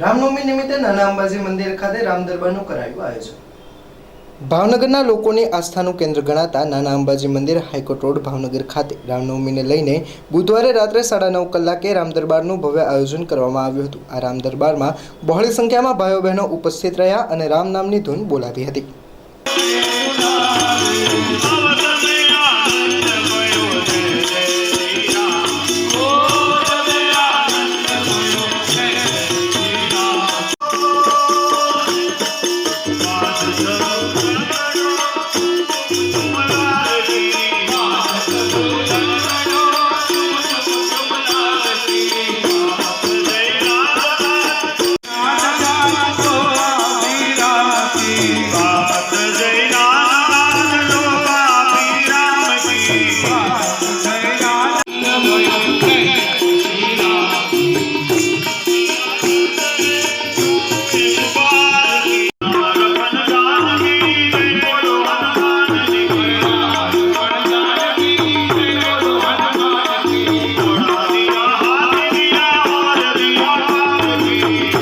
રામનવમી નિમિત્તે નાના અંબાજી મંદિર ખાતે રામ દરબારનું કરાયું આયોજન. ભાવનગરના લોકોની આસ્થાનું કેન્દ્ર ગણાતા નાના અંબાજી મંદિર હાઈકોર્ટ રોડ ભાવનગર ખાતે રામનવમીને લઈને બુધવારે રાત્રે સાડા નવ કલાકે રામદરબારનું ભવ્ય આયોજન કરવામાં આવ્યું હતું. આ રામદરબારમાં બહોળી સંખ્યામાં ભાઈઓ બહેનો ઉપસ્થિત રહ્યા અને રામ નામની ધૂન બોલાવી હતી. Thank you.